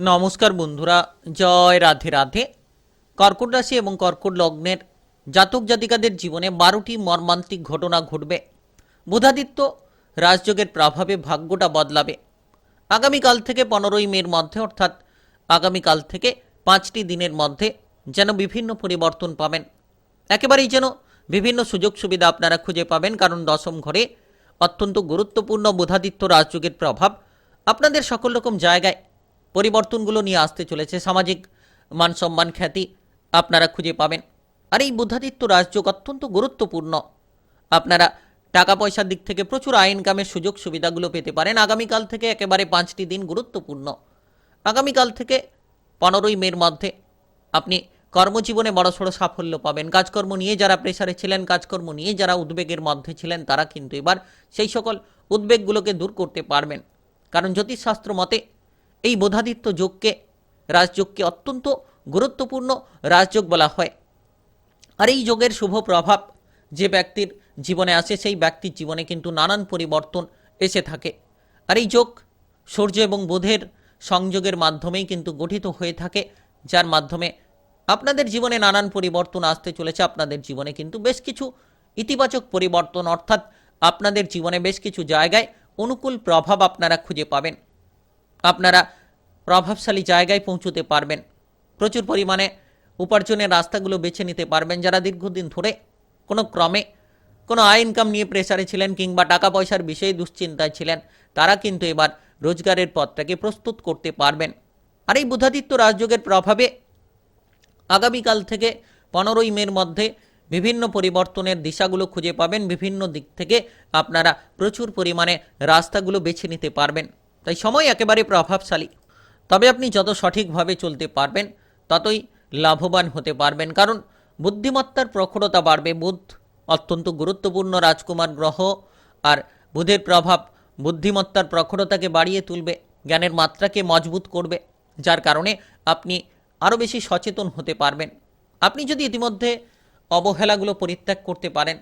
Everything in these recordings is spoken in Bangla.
নমস্কার বন্ধুরা, জয় রাধে রাধে। কর্কট রাশি এবং কর্কট লগ্নের জাতক জাতিকাদের জীবনে বারোটি মর্মান্তিক ঘটনা ঘটবে। বুধাদিত্য রাজযোগের প্রভাবে ভাগ্যটা বদলাবে। আগামীকাল থেকে পনেরোই মের মধ্যে, অর্থাৎ আগামীকাল থেকে পাঁচটি দিনের মধ্যে যেন বিভিন্ন পরিবর্তন পাবেন। একেবারেই যেন বিভিন্ন সুযোগ সুবিধা আপনারা খুঁজে পাবেন, কারণ দশম ঘরে অত্যন্ত গুরুত্বপূর্ণ বুধাদিত্য রাজযোগের প্রভাব আপনাদের সকল রকম জায়গায় পরিবর্তনগুলো নিয়ে আসতে চলেছে। সামাজিক মান সম্মান খ্যাতি আপনারা খুঁজে পাবেন। আর এই বুধাদিত্য রাজযোগ অত্যন্ত গুরুত্বপূর্ণ। আপনারা টাকা পয়সার দিক থেকে প্রচুর আয় ইনকামের সুযোগ সুবিধাগুলো পেতে পারেন। আগামীকাল থেকে একেবারে পাঁচটি দিন গুরুত্বপূর্ণ। আগামীকাল থেকে পনেরোই মের মধ্যে আপনি কর্মজীবনে বড়সড় সাফল্য পাবেন। কাজকর্ম নিয়ে যারা প্রেসারে ছিলেন, কাজকর্ম নিয়ে যারা উদ্বেগের মধ্যে ছিলেন, তারা কিন্তু এবার সেই সকল উদ্বেগগুলোকে দূর করতে পারবেন। কারণ জ্যোতিষশাস্ত্র মতে এই বোধাদিত্য যোগকে, রাজযোগকে অত্যন্ত গুরুত্বপূর্ণ রাজযোগ বলা হয়। আর এই যোগের শুভ প্রভাব যে ব্যক্তির জীবনে আসে, সেই ব্যক্তির জীবনে কিন্তু নানান পরিবর্তন এসে থাকে। আর এই যোগ সূর্য এবং বোধের সংযোগের মাধ্যমেই কিন্তু গঠিত হয়ে থাকে, যার মাধ্যমে আপনাদের জীবনে নানান পরিবর্তন আসতে চলেছে। আপনাদের জীবনে কিন্তু বেশ কিছু ইতিবাচক পরিবর্তন, অর্থাৎ আপনাদের জীবনে বেশ কিছু জায়গায় অনুকূল প্রভাব আপনারা খুঁজে পাবেন। আপনারা প্রভাবশালী জায়গায় পৌঁছতে পারবেন। প্রচুর পরিমাণে উপার্জনের রাস্তাগুলো বেছে নিতে পারবেন যারা দীর্ঘদিন ধরে কোনো ক্রমে কোনো আয় ইনকাম নিয়ে প্রেসারে ছিলেন কিংবা টাকা পয়সার বিষয়ে দুশ্চিন্তায় ছিলেন, তারা কিন্তু এবার রোজগারের পথটাকে প্রস্তুত করতে পারবেন। আর এই বুধাদিত্য রাজযোগের প্রভাবে আগামীকাল থেকে পনেরোই মের মধ্যে বিভিন্ন পরিবর্তনের দিশাগুলো খুঁজে পাবেন। বিভিন্ন দিক থেকে আপনারা প্রচুর পরিমাণে রাস্তাগুলো বেছে নিতে পারবেন। তাই সময় একেবারে প্রভাবশালী। তবে আপনি যত সঠিকভাবে চলতে পারবেন, ততই লাভবান হতে পারবেন, কারণ বুদ্ধিমত্তার প্রখরতা বাড়বে। বুধ অত্যন্ত গুরুত্বপূর্ণ রাজকুমার গ্রহ, আর বুধের প্রভাব বুদ্ধিমত্তার প্রখরতাকে বাড়িয়ে তুলবে, জ্ঞানের মাত্রাকে মজবুত করবে, যার কারণে আপনি আরও বেশি সচেতন হতে পারবেন। আপনি যদি ইতিমধ্যে অবহেলাগুলো পরিত্যাগ করতে পারেন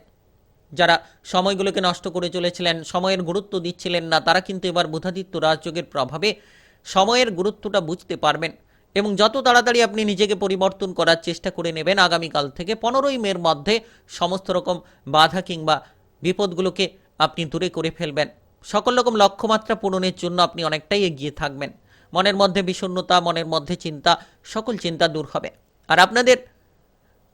যারা সময়গুলোকে নষ্ট করে চলেছিলেন, সময়ের গুরুত্ব দিচ্ছিলেন না, তারা কিন্তু এবার বুধাদিত্য রাজযোগের প্রভাবে সময়ের গুরুত্বটা বুঝতে পারবেন। এবং যত তাড়াতাড়ি আপনি নিজেকে পরিবর্তন করার চেষ্টা করে নেবেন, আগামীকাল থেকে পনেরোই মের মধ্যে সমস্ত রকম বাধা কিংবা বিপদগুলোকে আপনি দূরে করে ফেলবেন। সকল রকম লক্ষ্যমাত্রা পূরণের জন্য আপনি অনেকটাই এগিয়ে থাকবেন। মনের মধ্যে বিষণ্ণতা, মনের মধ্যে চিন্তা, সকল চিন্তা দূর হবে। আর আপনাদের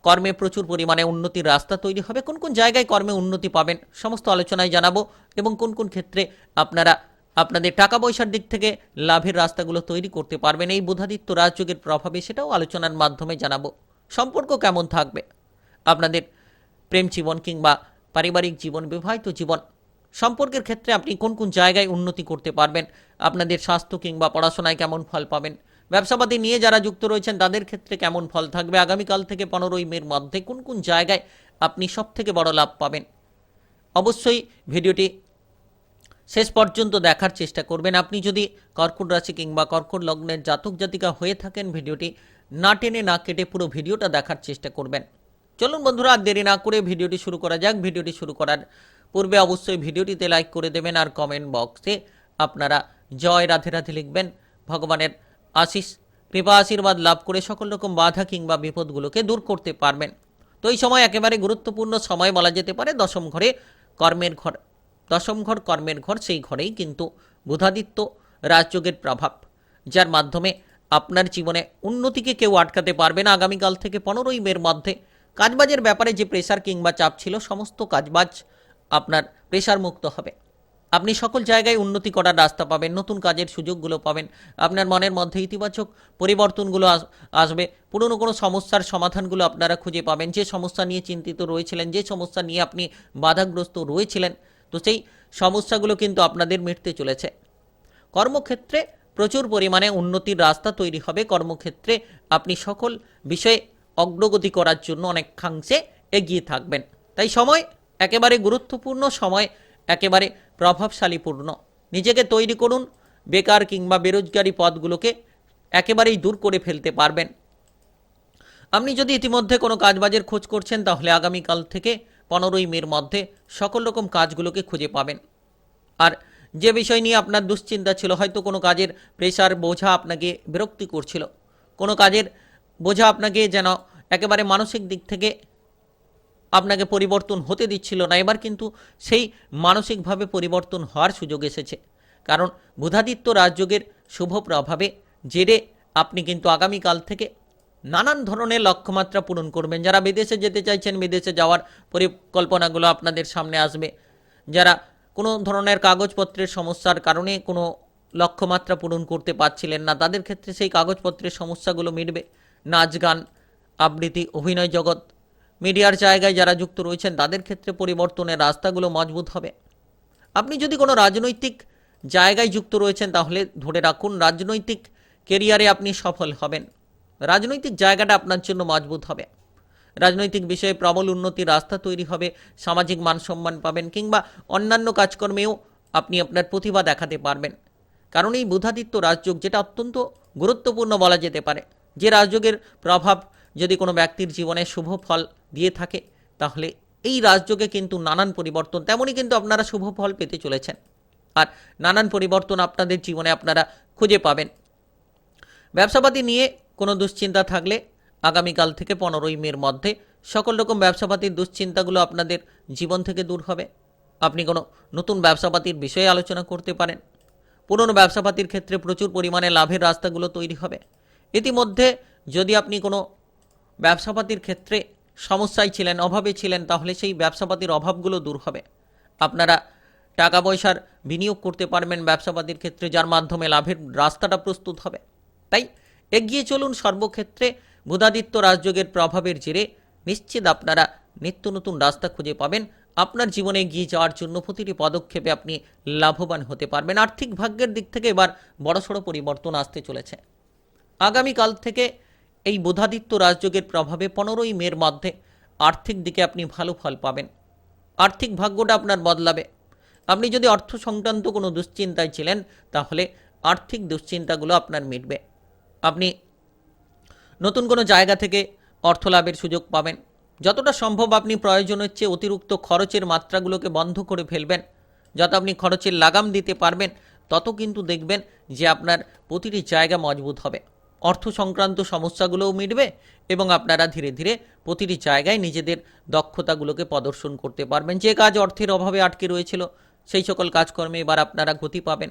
কর্মে প্রচুর পরিমাণে উন্নতির রাস্তা তৈরি হবে। কোন কোন জায়গায় কর্মে উন্নতি পাবেন সমস্ত আলোচনায় জানাব এবং কোন কোন ক্ষেত্রে আপনারা আপনাদের টাকা পয়সার দিক থেকে লাভের রাস্তাগুলো তৈরি করতে পারবেন। এই বুধাদিত্য রাজযোগের প্রভাবে সেটাও আলোচনার মাধ্যমে জানাব। সম্পর্ক কেমন থাকবে? আপনাদের প্রেম জীবন কিংবা পারিবারিক জীবন, বিবাহিত জীবন সম্পর্কের ক্ষেত্রে আপনি কোন কোন জায়গায় উন্নতি করতে পারবেন? আপনাদের স্বাস্থ্য কিংবা পড়াশোনায় কেমন ফল পাবেন? ব্যবসাপাতি নিয়ে যারা যুক্ত রয়েছেন, তাদের ক্ষেত্রে কেমন ফল থাকবে? আগামীকাল থেকে পনেরোই মের মধ্যে কোন কোন জায়গায় আপনি সব থেকে বড় লাভ পাবেন? অবশ্যই ভিডিওটি শেষ পর্যন্ত দেখার চেষ্টা করবেন। আপনি যদি কর্কট রাশি কিংবা কর্কট লগ্নের জাতক জাতিকা হয়ে থাকেন, ভিডিওটি না টেনে না কেটে পুরো ভিডিওটা দেখার চেষ্টা করবেন। চলুন বন্ধুরা, আর দেরি না করে ভিডিওটি শুরু করা যাক। ভিডিওটি শুরু করার পূর্বে অবশ্যই ভিডিওটিতে লাইক করে দেবেন আর কমেন্ট বক্সে আপনারা জয় রাধে রাধে লিখবেন। ভগবানের আশিস, কৃপা আশীর্বাদ লাভ করে সকল রকম বাধা কিংবা বিপদগুলোকে দূর করতে পারবেন। তো এই সময় একেবারে গুরুত্বপূর্ণ সময় বলা যেতে পারে দশম ঘরে কর্মের ঘর। দশম ঘর কর্মের ঘর সেই ঘরেই কিন্তু বুধাদিত্য রাজযোগের প্রভাব, যার মাধ্যমে আপনার জীবনে উন্নতিকে কেউ আটকাতে পারবে না। আগামীকাল থেকে পনেরোই মের মধ্যে কাজবাজের ব্যাপারে যে প্রেশার কিংবা চাপ ছিল, সমস্ত কাজবাজ আপনার প্রেশার মুক্ত হবে। আপনি সকল জায়গায় উন্নতি করার রাস্তা পাবেন, নতুন কাজের সুযোগগুলো পাবেন। আপনার মনের মধ্যে ইতিবাচক পরিবর্তনগুলো আস- আসবে। পুরনো কোনো সমস্যার সমাধানগুলো আপনারা খুঁজে পাবেন। যে সমস্যা নিয়ে চিন্তিত রয়েছিলেন, যে সমস্যা নিয়ে আপনি বাধাগ্রস্ত রয়েছিলেন, তো সেই সমস্যাগুলো কিন্তু আপনাদের মিটতে চলেছে। কর্মক্ষেত্রে প্রচুর পরিমাণে উন্নতির রাস্তা তৈরি হবে। কর্মক্ষেত্রে আপনি সকল বিষয়ে অগ্রগতি করার জন্য অনেকাংশে এগিয়ে থাকবেন। তাই সময় একেবারে গুরুত্বপূর্ণ, সময় একেবারে প্রভাবশালীপূর্ণ। নিজেকে তৈরি করুন, বেকার কিংবা বেরোজগারি পদগুলোকে একেবারেই দূর করে ফেলতে পারবেন। আপনি যদি ইতিমধ্যে কোনো কাজবাজের খোঁজ করছেন, তাহলে আগামীকাল থেকে পনেরোই মের মধ্যে সকল রকম কাজগুলোকে খুঁজে পাবেন। আর যে বিষয় নিয়ে আপনার দুশ্চিন্তা ছিল, হয়তো কোনো কাজের প্রেশার বোঝা আপনাকে বিরক্তি করছিল। কোনো কাজের বোঝা আপনাকে যেন একেবারে মানসিক দিক থেকে আপনাকে পরিবর্তন হতে দিচ্ছিল না। এবার কিন্তু সেই মানসিকভাবে পরিবর্তন হওয়ার সুযোগ এসেছে। কারণ বুধাদিত্য রাজযোগের শুভ প্রভাবে জেরে আপনি কিন্তু আগামীকাল থেকে নানান ধরনের লক্ষ্যমাত্রা পূরণ করবেন। যারা বিদেশে যেতে চাইছেন, বিদেশে যাওয়ার পরিকল্পনাগুলো আপনাদের সামনে আসবে। যারা কোনো ধরনের কাগজপত্রের সমস্যার কারণে কোনো লক্ষ্যমাত্রা পূরণ করতে পারছিলেন না, তাদের ক্ষেত্রে সেই কাগজপত্রের সমস্যাগুলো মিটবে। নাচ গান, আবৃত্তি, অভিনয় জগৎ মিডিয়ার জায়গায় যারা যুক্ত রয়েছেন, তাদের ক্ষেত্রে পরিবর্তনের রাস্তাগুলো মজবুত হবে। আপনি যদি কোনো রাজনৈতিক জায়গায় যুক্ত রয়েছেন, তাহলে ধরে রাখুন, রাজনৈতিক কেরিয়ারে আপনি সফল হবেন। রাজনৈতিক জায়গাটা আপনার জন্য মজবুত হবে। রাজনৈতিক বিষয়ে প্রবল উন্নতির রাস্তা তৈরি হবে, সামাজিক মান সম্মান পাবেন, কিংবা অন্যান্য কাজকর্মেও আপনি আপনার প্রতিভা দেখাতে পারবেন। কারণ এই বুধাদিত্য রাজযোগ, যেটা অত্যন্ত গুরুত্বপূর্ণ বলা যেতে পারে। যে রাজযোগের প্রভাব যদি কোনো ব্যক্তির জীবনে শুভ ফল দিয়ে থাকে, তাহলে এই রাজযোগে কিন্তু নানান পরিবর্তন, তেমনই কিন্তু আপনারা শুভ ফল পেতে চলেছেন। আর নানান পরিবর্তন আপনাদের জীবনে আপনারা খুঁজে পাবেন। ব্যবসাপাতি নিয়ে কোনো দুশ্চিন্তা থাকলে আগামীকাল থেকে পনেরোই মের মধ্যে সকল রকম ব্যবসাপাতির দুশ্চিন্তাগুলো আপনাদের জীবন থেকে দূর হবে। আপনি কোনো নতুন ব্যবসাপাতির বিষয়ে আলোচনা করতে পারেন। পুরনো ব্যবসাপাতির ক্ষেত্রে প্রচুর পরিমাণে লাভের রাস্তাগুলো তৈরি হবে। ইতিমধ্যে যদি আপনি কোনো ব্যবসাপাতির ক্ষেত্রে সমস্যায় ছিলেন, অভাবে ছিলেন, তাহলে সেই ব্যবসাপাতির অভাবগুলো দূর হবে। আপনারা টাকা পয়সার বিনিয়োগ করতে পারবেন ব্যবসাপাতির ক্ষেত্রে, যার মাধ্যমে লাভের রাস্তাটা প্রস্তুত হবে। তাই এগিয়ে চলুন সর্বক্ষেত্রে বুধাদিত্য রাজযোগের প্রভাবের জেরে। নিশ্চিত আপনারা নিত্য নতুন রাস্তা খুঁজে পাবেন। আপনার জীবনে এগিয়ে যাওয়ার জন্য প্রতিটি পদক্ষেপে আপনি লাভবান হতে পারবেন। আর্থিক ভাগ্যের দিক থেকে এবার বড়সড় পরিবর্তন আসতে চলেছে। আগামীকাল থেকে এই বুধাদিত্য রাজযোগের প্রভাবে পনেরোই মের মধ্যে আর্থিক দিকে আপনি ভালো ফল পাবেন। আর্থিক ভাগ্যটা আপনার বদলাবে। আপনি যদি অর্থ সংক্রান্ত কোনো দুশ্চিন্তায় ছিলেন, তাহলে আর্থিক দুশ্চিন্তাগুলো আপনার মিটবে। আপনি নতুন কোনো জায়গা থেকে অর্থ লাভের সুযোগ পাবেন। যতটা সম্ভব আপনি প্রয়োজনের চেয়ে অতিরিক্ত খরচের মাত্রাগুলোকে বন্ধ করে ফেলবেন। যত আপনি খরচের লাগাম দিতে পারবেন, তত কিন্তু দেখবেন যে আপনার প্রতিটি জায়গা মজবুত হবে। অর্থ সংক্রান্ত সমস্যাগুলোও মিটবে এবং আপনারা ধীরে ধীরে প্রতিটি জায়গায় নিজেদের দক্ষতাগুলোকে প্রদর্শন করতে পারবেন। যে কাজ অর্থের অভাবে আটকে রয়েছিল, সেই সকল কাজকর্মে এবার আপনারা গতি পাবেন।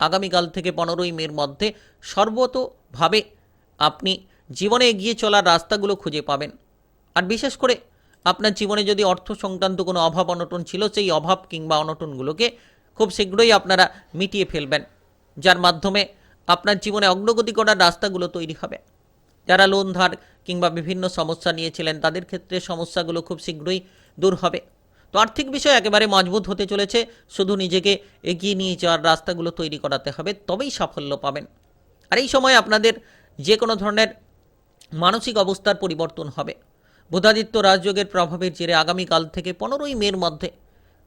আগামীকাল থেকে পনেরোই মের মধ্যে সর্বতভাবে আপনি জীবনে এগিয়ে চলার রাস্তাগুলো খুঁজে পাবেন। আর বিশেষ করে আপনার জীবনে যদি অর্থ সংক্রান্ত কোনো অভাব অনটন ছিল, সেই অভাব কিংবা অনটনগুলোকে খুব শীঘ্রই আপনারা মিটিয়ে ফেলবেন। যার মাধ্যমে আপনার জীবনে অগ্রগতি করার রাস্তাগুলো তৈরি হবে। যারা লোন ধার কিংবা বিভিন্ন সমস্যা নিয়েছিলেন, তাদের ক্ষেত্রে সমস্যাগুলো খুব শীঘ্রই দূর হবে। তো আর্থিক বিষয় একেবারে মজবুত হতে চলেছে। শুধু নিজেকে এগিয়ে নিয়ে যাওয়ার রাস্তাগুলো তৈরি করাতে হবে, তবেই সাফল্য পাবেন। আর এই সময় আপনাদের যে কোনো ধরনের মানসিক অবস্থার পরিবর্তন হবে। বুধাদিত্য রাজযোগের প্রভাবের জেরে আগামীকাল থেকে পনেরোই মের মধ্যে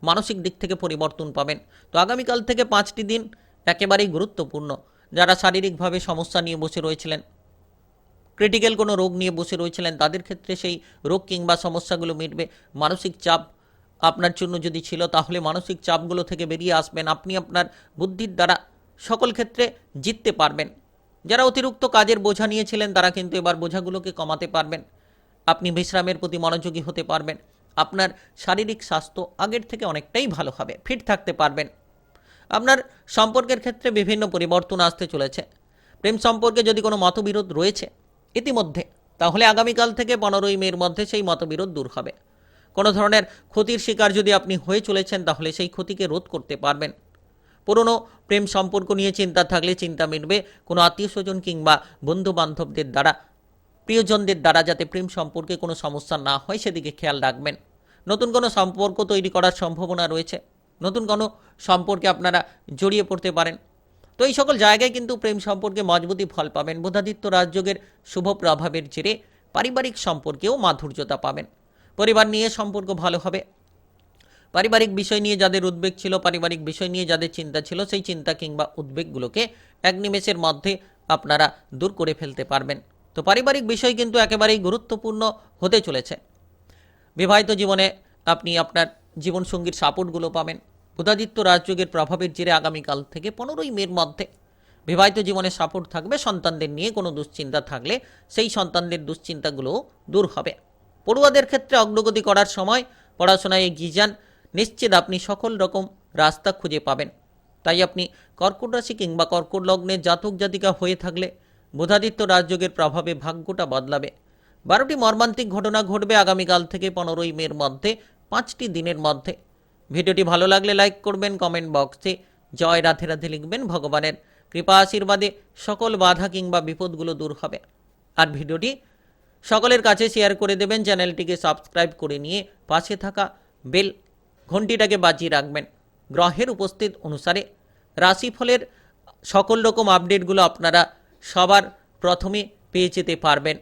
মানসিক দিক থেকে পরিবর্তন পাবেন। তো আগামীকাল থেকে পাঁচটি দিন একেবারেই গুরুত্বপূর্ণ। যারা শারীরিকভাবে সমস্যা নিয়ে বসে রয়েছিলেন ক্রিটিক্যাল কোনো রোগ নিয়ে বসে রয়েছিলেন, তাদের ক্ষেত্রে সেই রোগ কিংবা সমস্যাগুলো মিটবে। মানসিক চাপ আপনার জন্য যদি ছিল, তাহলে মানসিক চাপগুলো থেকে বেরিয়ে আসবেন। আপনি আপনার বুদ্ধির দ্বারা সকল ক্ষেত্রে জিততে পারবেন। যারা অতিরিক্ত কাজের বোঝা নিয়েছিলেন, তারা কিন্তু এবার বোঝাগুলোকে কমাতে পারবেন। আপনি বিশ্রামের প্রতি মনোযোগী হতে পারবেন। আপনার শারীরিক স্বাস্থ্য আগের থেকে অনেকটাই ভালো হবে, ফিট থাকতে পারবেন। আপনার সম্পর্কের ক্ষেত্রে বিভিন্ন পরিবর্তন আসতে চলেছে। প্রেম সম্পর্কে যদি কোনো মতবিরোধ রয়েছে ইতিমধ্যে, তাহলে আগামীকাল থেকে পনেরোই মের মধ্যে সেই মতবিরোধ দূর হবে। কোনো ধরনের ক্ষতির শিকার যদি আপনি হয়ে চলেছেন, তাহলে সেই ক্ষতিকে রোধ করতে পারবেন। পুরনো প্রেম সম্পর্ক নিয়ে চিন্তা থাকলে চিন্তা মিটবে কোনো আত্মীয় স্বজন কিংবা বন্ধু বান্ধবদের দ্বারা। প্রিয়জনদের দ্বারা যাতে প্রেম সম্পর্কে কোনো সমস্যা না হয়, সেদিকে খেয়াল রাখবেন। নতুন কোনো সম্পর্ক তৈরি করার সম্ভাবনা রয়েছে। নতুন কোনো সম্পর্কে আপনারা জড়িয়ে পড়তে পারেন। তো এই সকল জায়গায় কিন্তু প্রেম সম্পর্কে মজবুতি ফল পাবেন। বুধাদিত্য রাজযোগের শুভ প্রভাবের জেরে পারিবারিক সম্পর্কেও মাধুর্যতা পাবেন। পরিবার নিয়ে সম্পর্ক ভালো হবে। পারিবারিক বিষয় নিয়ে যাদের উদ্বেগ ছিল, পারিবারিক বিষয় নিয়ে যাদের চিন্তা ছিল, সেই চিন্তা কিংবা উদ্বেগগুলোকে এক নিমেষের মধ্যে আপনারা দূর করে ফেলতে পারবেন। তো পারিবারিক বিষয় কিন্তু একেবারেই গুরুত্বপূর্ণ হতে চলেছে। বিবাহিত জীবনে আপনি আপনার জীবনসঙ্গীর সাপোর্টগুলো পাবেন। বুধাদিত্য রাজযোগের প্রভাবের জেরে আগামীকাল থেকে পনেরোই মের মধ্যে বিবাহিত জীবনে সাপোর্ট থাকবে, সন্তানদের নিয়ে কোনো দুশ্চিন্তা থাকলে সেই সন্তানদের দুশ্চিন্তাগুলো দূর হবে। পড়ুয়াদের ক্ষেত্রে অগ্রগতি করার সময় পড়াশোনায় এগিয়ে যান। নিশ্চিত আপনি সকল রকম রাস্তা খুঁজে পাবেন। তাই আপনি কর্কট রাশি কিংবা কর্কট লগ্নে জাতক জাতিকা হয়ে থাকলে বুধাদিত্য রাজযোগের প্রভাবে ভাগ্যটা বদলাবে। বারোটি মর্মান্তিক ঘটনা ঘটবে আগামীকাল থেকে পনেরোই মের মধ্যে, পাঁচটি দিনের মধ্যে। ভিডিওটি ভালো লাগলে লাইক করবেন, কমেন্ট বক্সে জয় রাধে রাধে লিখবেন, ভগবানের কৃপা আশীর্বাদে সকল বাধা কিংবা বিপদগুলো দূর হবে। আর ভিডিওটি সকলের কাছে শেয়ার করে দেবেন, চ্যানেলটিকে সাবস্ক্রাইব করে নিয়ে পাশে থাকা বেল ঘন্টিটাকে বাজিয়ে রাখবেন। গ্রহের উপস্থিত অনুসারে রাশিফলের সকল রকম আপডেটগুলো আপনারা সবার প্রথমে পেয়ে যেতে পারবেন।